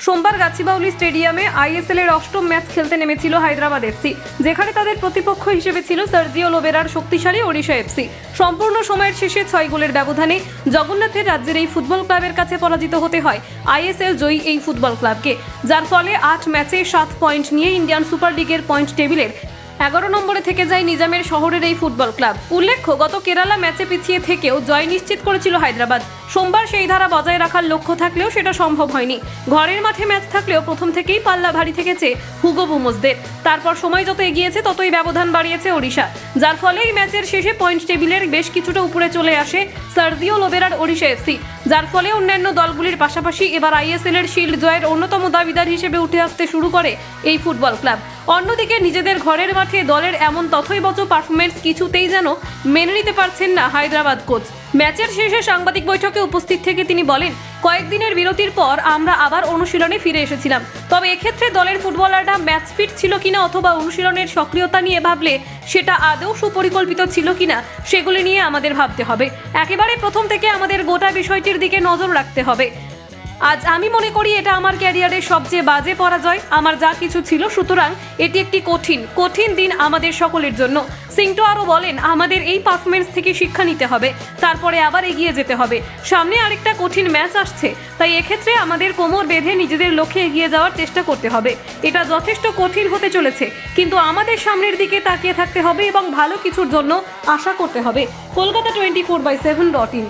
সোমবার গাছিবাউলি স্টেডিয়ামে আইএসএল এর অষ্টম ম্যাচ খেলতে নেমেছিল হায়দ্রাবাদ এফসি যেখানে তাদের প্রতিপক্ষ হিসেবে ছিল সার্জিও লোবেরার শক্তিশালী ওড়িশা এফসি সম্পূর্ণ সময়ের শেষে ছয় গোলের ব্যবধানে জগন্নাথের রাজ্যের এই ফুটবল ক্লাবের কাছে পরাজিত হতে হয় আইএসএল জয়ী এই ফুটবল ক্লাবকে, যার ফলে আট ম্যাচে সাত পয়েন্ট নিয়ে ইন্ডিয়ান সুপার লিগের পয়েন্ট টেবিলের এগারো নম্বরে থেকে যায় নিজামের শহরের এই ফুটবল ক্লাব। উল্লেখ্য, গত কেরালা ম্যাচে পিছিয়ে থেকেও জয় নিশ্চিত করেছিল হায়দ্রাবাদ। সোমবার সেই ধারা বজায় রাখার লক্ষ্য থাকলেও সেটা সম্ভব হয়নি। ঘরের মাঠে ম্যাচ থাকলেও প্রথম থেকেই পাল্লা ভারী থেকেছে হুগো বুমোসদের। তারপর সময় যত এগিয়েছে, ততই ব্যবধান বাড়িয়েছে ওড়িশা। যার ফলে এই ম্যাচের শেষে পয়েন্ট টেবিলের বেশ কিছুটা উপরে চলে আসে সার্জিও লোবেরার ওড়িশা এফসি। যার ফলে অন্যান্য দলগুলির পাশাপাশি এবার আইএসএল এর শিল্ড জয়ের অন্যতম দাবিদার হিসেবে উঠে আসতে শুরু করে এই ফুটবল ক্লাব। অন্যদিকে নিজেদের ঘরের মাঠে দলের এমন তথৈবচ পারফরমেন্স কিছুতেই যেন মেনে নিতে পারছেন না হায়দ্রাবাদ কোচ। ম্যাচের শেষে সাংবাদিক বৈঠকে উপস্থিত থেকে তিনি বলেন, কয়েকদিনের বিরতির পর আমরা আবার অনুশীলনে ফিরে এসেছিলাম। তবে এক্ষেত্রে দলের ফুটবলাররা ম্যাচ ফিট ছিল কিনা অথবা অনুশীলনের সক্রিয়তা নিয়ে ভাবলে সেটা আদৌ সুপরিকল্পিত ছিল কিনা সেগুলি নিয়ে আমাদের ভাবতে হবে। একেবারে প্রথম থেকে আমাদের গোটা বিষয়টির দিকে নজর রাখতে হবে। আজ আমি মনে করি এটা আমার ক্যারিয়ারের সবচেয়ে বাজে পরাজয়। আমার যা কিছু ছিল, সুতরাং এটি একটি কঠিন কঠিন দিন আমাদের সকলের জন্য। সিংটো আরও বলেন, আমাদের এই পারফরমেন্স থেকে শিক্ষা নিতে হবে, তারপরে আবার এগিয়ে যেতে হবে। সামনে আরেকটা কঠিন ম্যাচ আসছে, তাই এক্ষেত্রে আমাদের কোমর বেঁধে নিজেদের লক্ষ্যে এগিয়ে যাওয়ার চেষ্টা করতে হবে। এটা যথেষ্ট কঠিন হতে চলেছে, কিন্তু আমাদের সামনের দিকে তাকিয়ে থাকতে হবে এবং ভালো কিছুর জন্য আশা করতে হবে। Kolkata twenty four by seven dot in